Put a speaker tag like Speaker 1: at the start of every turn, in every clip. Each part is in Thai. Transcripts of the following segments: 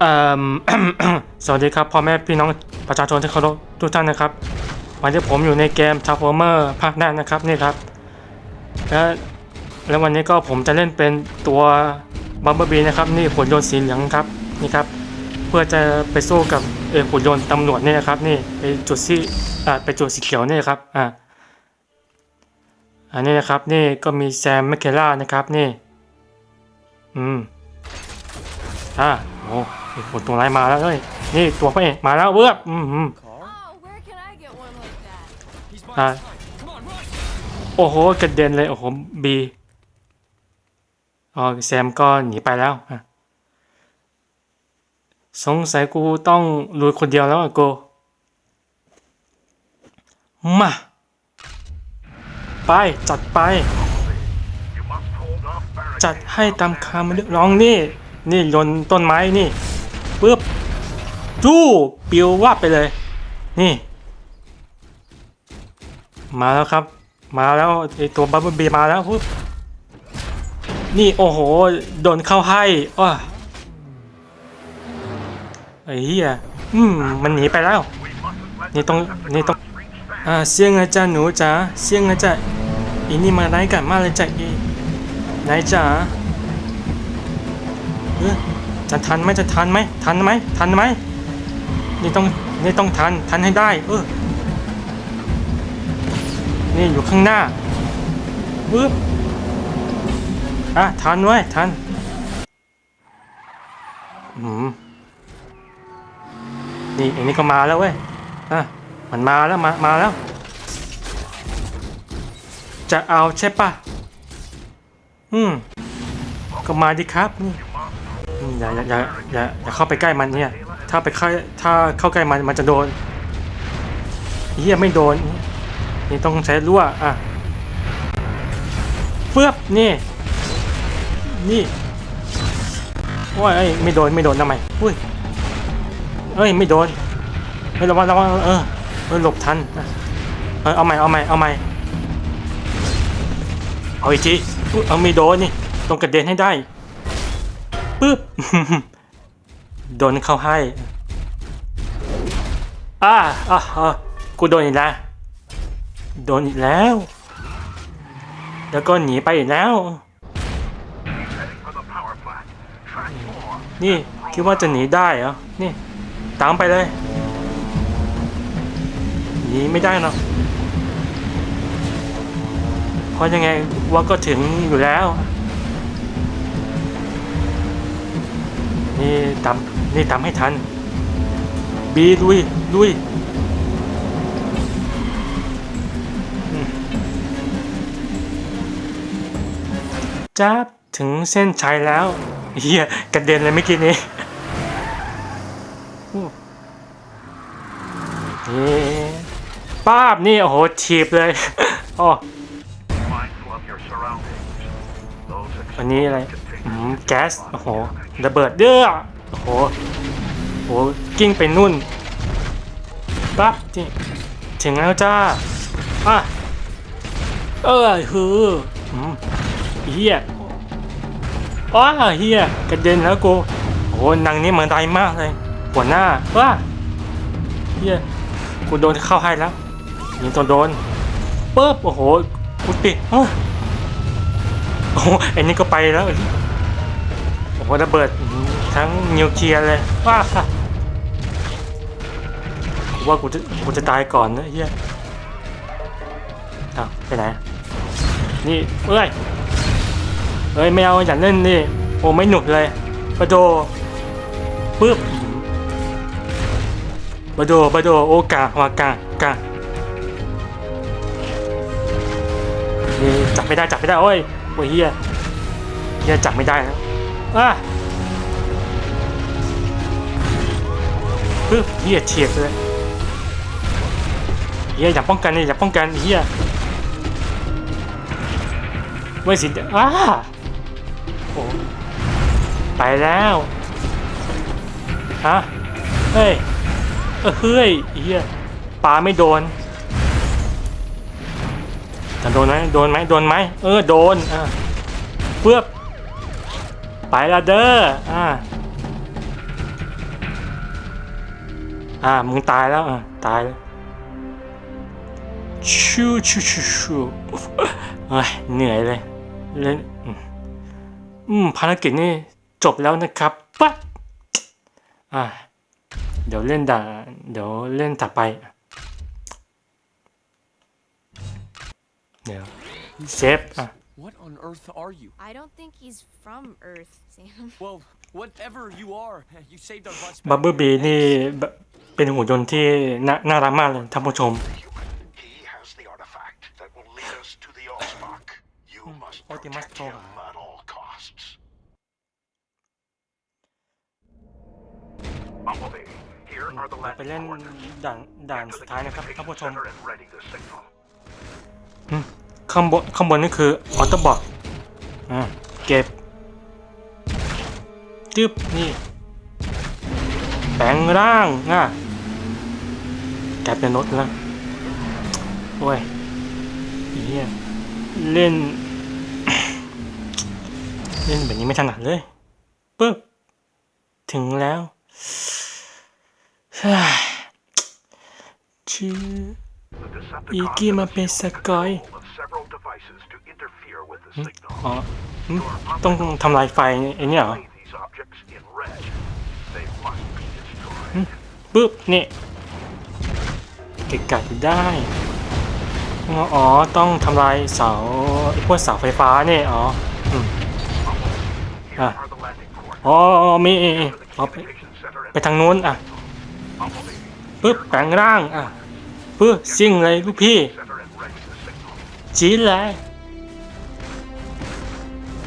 Speaker 1: สวัสดีครับพ่อแม่พี่น้องประชาชนที่เคารพทุกท่านนะครับ วันนี้ผมอยู่ในเกม Transformer ภาคแรกนะครับนี่ครับ และแล้ววันนี้ก็ผมจะเล่นเป็นตัวบัมเบอร์บีนะครับ นี่หุ่นยนต์สีเหลืองครับนี่ครับ เพื่อจะไปสู้กับเออหุ่นยนต์ตำรวจนี่นะครับนี่ไปจุดที่อ่าไปจุดสีเขียวนี่ครับอ่าอันนี้นะครับนี่ก็มีแซมแมคเคล่านะครับนี่อืมอ่าโอ้ ไอ้คนตัวร้ายมาแล้วเอ้ยนี่ตัวพระเอกมาแล้วเบอืมอืม
Speaker 2: Oh, where can I get one like that?
Speaker 3: He's
Speaker 1: Ah.
Speaker 3: by his side. Come on, run!
Speaker 1: โอ้โหกระเด็นเลยโอ้โหบีอ๋อแซมก็หนีไปแล้วอะสงสัยกูต้องลุยคนเดียวแล้วอะกูมาไปจัดไป จัดให้ตามคำเรียกร้องนี่ นี่ยนต้นไม้นี่ ปึ๊บจู้ปิวว่าบไปเลย นี่ มาแล้วครับ มาแล้วไอตัวบับเบิลบีมาแล้วปุ๊บนี่โอ้โห โดนเข้าให้อ้าไอ้เหี้ยอืมมันหนีไปแล้ว นี่ต้องนี่ต้องอ่าเสียงอาจารย์หนูจ๋าเสียงอาจารย์อีนี่มาไร้กันมากเลยจ้ะอีไหนจ๋าเออ จะทันไหมจะทันไหมทันไหมทันไหมนี่ต้องนี่ต้องทันทันให้ได้ เออนี่อยู่ข้างหน้าปึ๊บอะทันไว้ทันอืมนี่อันนี้ก็มาแล้วเว้ยอะมันมาแล้วมามาแล้ว จะเอาใช่ปะอืมก็มาดิครับนี่ อย่าอย่าอย่าอย่าอย่าเข้าไปใกล้มันเนี่ย ถ้าไปเข้าถ้าเข้าใกล้มันมันจะโดนเฮียไม่โดน นี่ต้องใช้รั่วอะเฟือบนี่ นี่ว่าเอ้ยไม่โดนไม่โดนทำไมอุ้ยเอ้ยไม่โดนเฮ้ยระวังระวังเออเออหลบทันเออเอาใหม่เอาใหม่เอาใหม่เอาอีกทีอุ๊ยเอาไม่โดนนี่ต้องกระเด็นให้ได้ ปึ๊บโดนเข้าให้อ่าอ่าอ่ากูโดนอีกแล้วโดนอีกแล้ว แล้วก็หนีไปอีกแล้ว นี่คิดว่าจะหนีได้เหรอ นี่ ตามไปเลย หนีไม่ได้หรอกเพราะยังไงว่าก็ถึงอยู่แล้ว นี่ตามนี่ตามให้ทัน บีลุยลุยจ้าบถึงเส้นชัยแล้วเฮียกระเด็นเลยเมื่อกี้นี้นี่ป้าบนี่โอ้โหถีบเลยอ๋ออันนี้อะไร แก๊ส โอ้โห ระเบิดเด้อโอ้โหโอ้โหกิ้งไปนู่น ปั๊บนี่ถึงแล้วจ้า อะ เออฮืออืมเฮียอ้าเฮียกระเด็นแล้วกู โอ้โหนังนี้เหมือนไรมากเลย หัวหน้าว้าเฮียกูโดนเข้าให้แล้วยิงตัวโดนปุ๊บโอ้โหกูติดอ้อโอ้โหไอ้นี่ก็ไปแล้ว โอ้โหระเบิดทั้งนิวเคลียร์เลยว้ากูว่ากูจะกูจะตายก่อนนะเฮียอ้าวไปไหน นี่เอ้ยเอ้ยไม่เอาอย่าเล่นนี่โอ้ไม่หนุกเลยบาโดปึ๊บบาโดบาโดโอกาวากากาจับไม่ได้จับไม่ได้โอ้ยโอ้ยเฮียเฮียจับไม่ได้แล้วอะ ปึ๊บเฮียเฉียดเลยเฮียอย่าป้องกันนี่อย่าป้องกันเฮียไม่สิอ้าโอ้ไปแล้วฮะเฮ้ยเออเฮ้ยเฮียปลาไม่โดนจะโดนไหมโดนไหมโดนไหมเออโดนอ่าเพื่อไปละเด้ออ่า อ่ามึงตายแล้วอะตายแล้วชูชูชูชูเอ้ยเหนื่อยเลยเล่นอืมอืมภารกิจนี่จบแล้วนะครับปั๊บอ่าเดี๋ยวเล่นด่าเดี๋ยวเล่นถัดไปเดี๋ยวเซฟอะ
Speaker 3: What on earth are you?
Speaker 2: I don't think he's from Earth, Sam.
Speaker 3: Well, whatever you are, you saved our butts.
Speaker 1: บับเบิลบีนี่แบบ เป็นหุ่นยนต์ที่น่าน่ารักมากเลยท่านผู้ชม
Speaker 4: Human, he has the artifact that will lead us to the Allspark. You must
Speaker 1: Optimus
Speaker 4: protect
Speaker 1: Prime.
Speaker 4: him at all costs. Bumblebee, here are the
Speaker 1: ไป
Speaker 4: landing
Speaker 1: เล่น
Speaker 4: coordinates.
Speaker 1: ด่านด่าน
Speaker 4: Get to
Speaker 1: สุด
Speaker 4: the
Speaker 1: ท้ายนะครับท่าน
Speaker 4: communication
Speaker 1: ผู้ชม
Speaker 4: center and ready the signal.
Speaker 1: ข้างบนข้างบนนี่คือออโตบอทอ่าเก็บจึ๊บนี่แปลงร่างอะ กลายเป็นรถแล้วโอ้ยอีเหี้ยเล่น เล่นแบบนี้ไม่ถนัดเลยปึ๊บถึงแล้วเฮ้ยชื่อ
Speaker 4: The Decepticons
Speaker 1: Iki
Speaker 4: have
Speaker 1: mape
Speaker 4: assumed
Speaker 1: sakay.
Speaker 4: control of several devices to interfere with the signal.
Speaker 1: อ๋อหึต้องทำลายไฟไอ้เนี่ยเหรอ
Speaker 4: Display these objects in red. They must be destroyed.
Speaker 1: ปึ๊บนี่ เกะกะอะได้อ๋อต้องทำลายเสาไอ้พวกเสาไฟฟ้าเนี่ยอ๋ออะอ๋อมีอไปทางนู้นอะปึ๊บแปลงร่างอะปึ๊บซิ่งเลยลูกพี่จีนเลย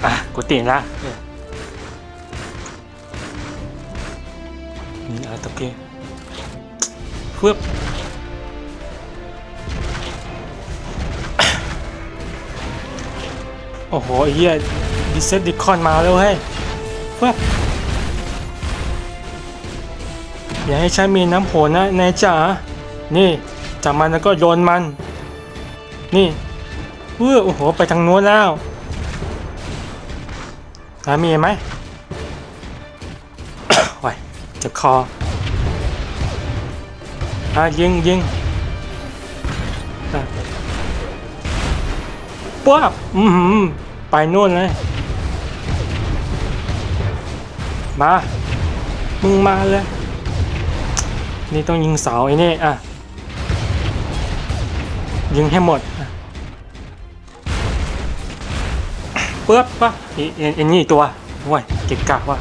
Speaker 1: อะกูตีนละนี่อะไรตะเกียบปึ๊บ โอ้โหอ้เหี้ยดิเซปติคอนมาแล้วเฮ้ยฟึบอย่าให้ฉันมีน้ำโหนะนายจ๋านี่จับมันแล้วก็โยนมัน นี่เออโอ้โหไปทางนู้นแล้วหามีไหมโอ้ยเจะคออะยิงยิง ป๊บอือหือไปนู่นเลย มา มึงมาเลย นี่ต้องยิงเสาไอ้นี่อะ ยิงให้หมดปึ๊บปะอีเอ็นเอ็นนี่ตัวโอ้ยเก็บกะว่ะ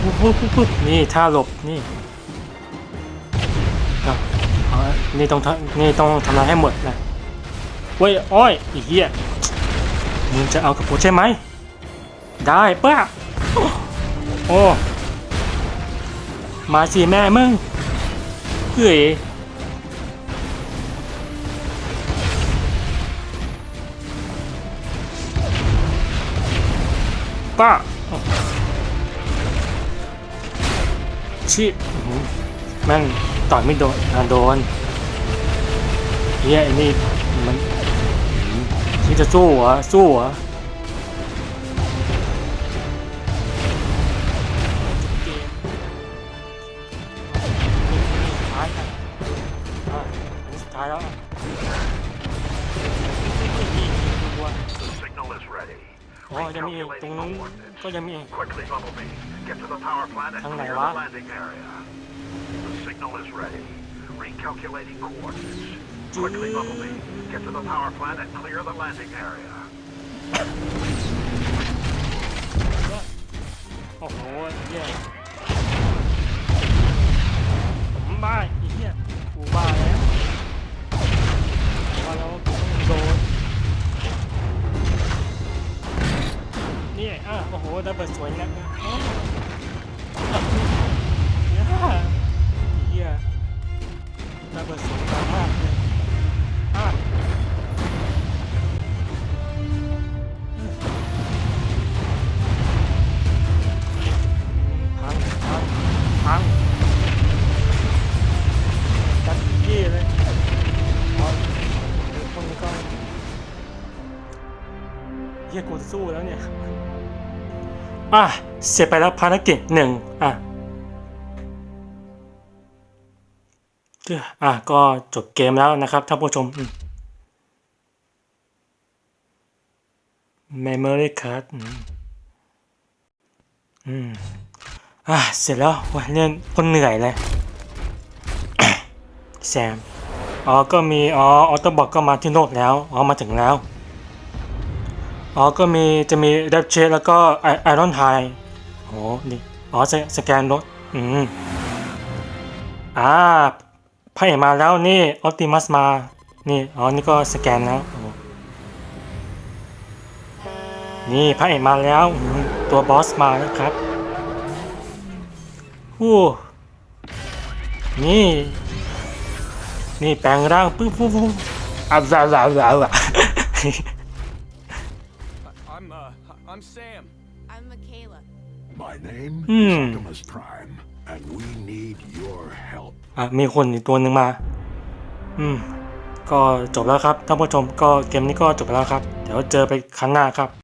Speaker 1: ปุ๊บปุ๊บปุ๊บนี่ท่าหลบนี่นี่ต้องทำนี่ต้องทำลายให้หมดนะ เว้ยอ้อยไอีเหี้ยมึงจะเอากับกูใช่ไหม ได้ปะโอ้มาสิแม่มึงเฮ้ยป้าชี้แม่งต่อยไม่โดนอะโดนเฮียไอ้นี่ อที่จะสู้เหรอสู้เหรอสุดท้ายแล้วอะ
Speaker 4: The signal is ready.
Speaker 1: อ๋อยังมีอีกตรงนู้นก็ยังมีอีก
Speaker 4: Quickly, Bumblebee. Get to the power plant and
Speaker 1: Thằng này
Speaker 4: clear
Speaker 1: quá.
Speaker 4: the landing area. The signal is ready. Recalculating coordinates. Quickly, Bumblebee. Get to the power plant and clear the landing area.
Speaker 1: โอ้โหเหี้ยผมบ้าอีเหี้ยกูบ้าแล้วบ้าแล้วกูต้องโดนนี่อะโอ้โหดับเบิลสวยนักนะอ๋อเหี้ยเหี้ยดับเบิลสวยมากเลย กี้เลยเอาเดี๋ยวคนนี้ก็เฮียกูจะสู้แล้วเนี่ย อะ เสร็จไปแล้วภารกิจหนึ่งอะอะก็จบเกมแล้วนะครับท่านผู้ชมอืม memory card อืมอืมอะเสร็จแล้ววันเล่นคนเหนื่อยเลย แซม อ๋อ ก็มี อ๋อ ออโตบอกก็มาที่โนดแล้ว อ๋อ มาถึงแล้ว อ๋อ ก็มี จะมีเดฟเชแล้วก็ไอรอนไฮโอ้นี่อ๋อสสแกนรถ อืม อ่าพระเอกมาแล้วนี่ออ t ติมัสมา นี่ อ๋อ นี่ก็สแกนแล้วนี่พระเอกมาแล้ว ตัวบอสมาแล้วครับอู้นี่ นี่แปลงร่างปุ๊บปุ๊บปุ๊บอะว้าวว้าวว้าวอะ
Speaker 3: I'm, uh, I'm Sam.
Speaker 2: I'm Michaela.
Speaker 5: My name
Speaker 1: Hmm.
Speaker 5: is Optimus Prime, and we need your help.
Speaker 1: อะมีคนอีกตัวหนึ่งมา อืม ก็จบแล้วครับท่านผู้ชมก็เกมนี้ก็จบแล้วครับ เดี๋ยวเจอไปครั้งหน้าครับ